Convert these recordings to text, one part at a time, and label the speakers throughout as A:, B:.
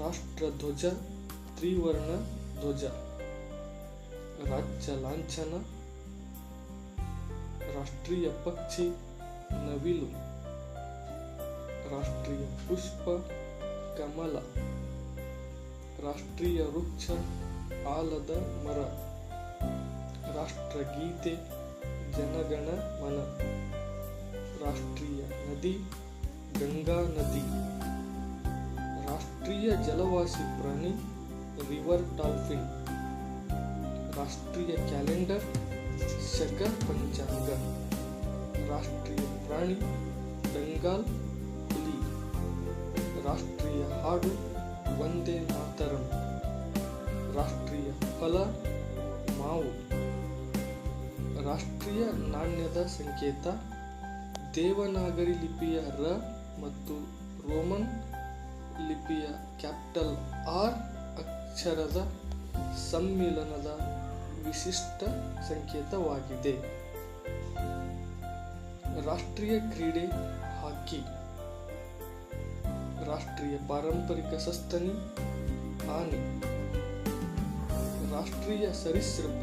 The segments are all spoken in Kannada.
A: ರಾಷ್ಟ್ರಧ್ವಜ ತ್ರಿವರ್ಣ ಧ್ವಜ ರಾಜ್ಯ ಲಾಂಛನ ರಾಷ್ಟ್ರೀಯ ಪಕ್ಷಿ ನವಿಲು ರಾಷ್ಟ್ರೀಯ ಪುಷ್ಪ ಕಮಲ ರಾಷ್ಟ್ರೀಯ ವೃಕ್ಷ ಆಲದ ಮರ ರಾಷ್ಟ್ರಗೀತೆ ಜನಗಣ ಮನ ರಾಷ್ಟ್ರೀಯ ನದಿ ಗಂಗಾ ನದಿ ರಾಷ್ಟ್ರೀಯ ಜಲವಾಸಿ ಪ್ರಾಣಿ ರಿವರ್ ಡಾಲ್ಫಿನ್. ರಾಷ್ಟ್ರೀಯ ಕ್ಯಾಲೆಂಡರ್ ಶಕ ಪಂಚಾಂಗ. ರಾಷ್ಟ್ರೀಯ ಪ್ರಾಣಿ ಬೆಂಗಾಲ್ ಹುಲಿ. ರಾಷ್ಟ್ರೀಯ ಹಾಡು ವಂದೇ ಮಾತರಂ. ರಾಷ್ಟ್ರೀಯ ಫಲ ಮಾವು. ರಾಷ್ಟ್ರೀಯ ನಾಣ್ಯದ ಸಂಕೇತ ದೇವನಾಗರಿ ಲಿಪಿಯ ರ ಮತ್ತು ರೋಮನ್ ಲಿಪಿಯ ಕ್ಯಾಪಿಟಲ್ ಆರ್ ಅಕ್ಷರದ ಸಮ್ಮಿಲನದ ವಿಶಿಷ್ಟ ಸಂಕೇತವಾಗಿದೆ. ರಾಷ್ಟ್ರೀಯ ಕ್ರೀಡೆ ಹಾಕಿ. ರಾಷ್ಟ್ರೀಯ ಪಾರಂಪರಿಕ ಸಸ್ತನಿ ಆನೆ. ರಾಷ್ಟ್ರೀಯ ಸರಿಸೃಪ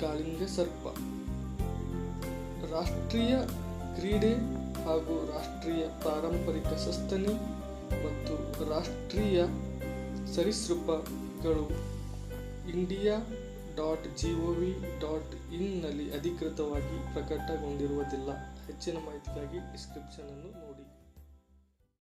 A: ಕಾಳಿಂಗ ಸರ್ಪ. ರಾಷ್ಟ್ರೀಯ ಕ್ರೀಡೆ ಹಾಗೂ ರಾಷ್ಟ್ರೀಯ ಪಾರಂಪರಿಕ ಸಸ್ತನಿ ಮತ್ತು ರಾಷ್ಟ್ರೀಯ ಸರೀಸೃಪಗಳು ಇಂಡಿಯಾ ಡಾಟ್ ಜಿಒವಿ ಡಾಟ್ ಇನ್ನಲ್ಲಿ ಅಧಿಕೃತವಾಗಿ ಪ್ರಕಟಗೊಂಡಿರುವುದಿಲ್ಲ. ಹೆಚ್ಚಿನ ಮಾಹಿತಿಗಾಗಿ ಡಿಸ್ಕ್ರಿಪ್ಷನನ್ನು ನೋಡಿ.